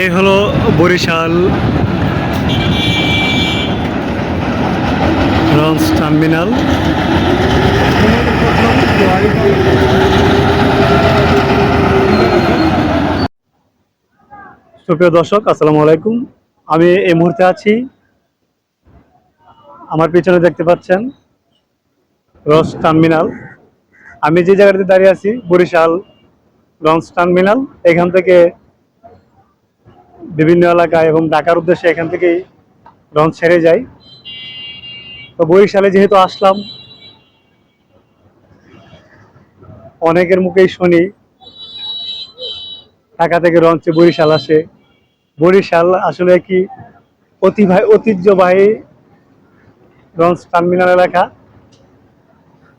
এই হলো Barishal launch terminal. সুপ্রিয় দর্শক, আসসালামু আলাইকুম। আমি এই মুহূর্তে আছি। আমার পিছনে দেখতে পাচ্ছেন রস টার্মিনাল। আমি যে জায়গাটাতে দাঁড়িয়ে আছি, বরিশাল লঞ্চ টার্মিনাল, এখান থেকে বিভিন্ন এলাকায় এবং ঢাকার উদ্দেশ্যে এখান থেকেই লঞ্চ ছেড়ে যায় তো বরিশালে যেহেতু আসলাম, অনেকের মুখেই শুনি, ঢাকা থেকে লঞ্চে বরিশাল আসে। বরিশাল আসলে কি অতিভাই ঐতিহ্যবাহী লঞ্চ টার্মিনাল এলাকা?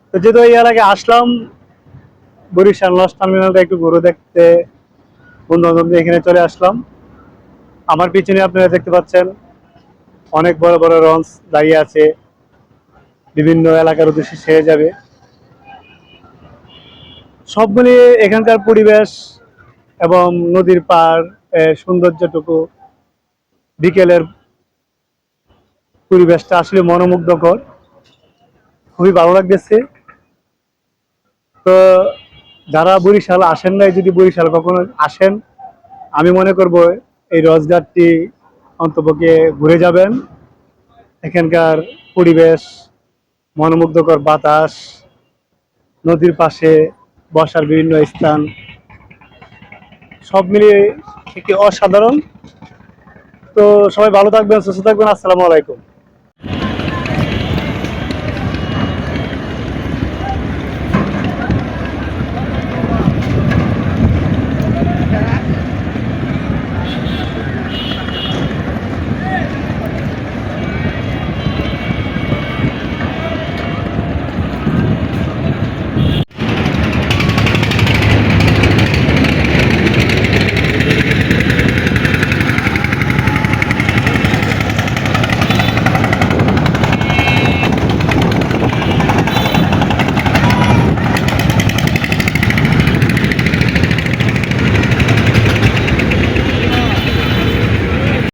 তো যেহেতু এই এলাকায় আসলাম, বরিশাল লঞ্চ টার্মিনালটা একটু ঘুরে দেখতে বন্ধু বান্ধব এখানে চলে আসলাম। আমার পিছনে আপনারা দেখতে পাচ্ছেন অনেক বড় বড় লঞ্চ দাঁড়িয়ে আছে। বিভিন্ন এলাকার উদ্দেশ্যে ছেড়ে যাবে। সব মিলিয়ে এখানকার পরিবেশ এবং নদীর পার সৌন্দর্যটুকু বিকেলের পরিবেশটা আসলে মনোমুগ্ধকর। খুবই ভালো লাগতেছে। তো যারা বরিশাল আসেন নাই, যদি বরিশাল কখনো আসেন, আমি মনে করব এই রোজগারটি অন্তপক্ষে ঘুরে যাবেন। এখানকার পরিবেশ, মনোমুগ্ধকর বাতাস, নদীর পাশে বসার বিভিন্ন স্থান, সব মিলিয়ে একটি অসাধারণ। তো সবাই ভালো থাকবেন, সুস্থ থাকবেন, আসসালামু আলাইকুম।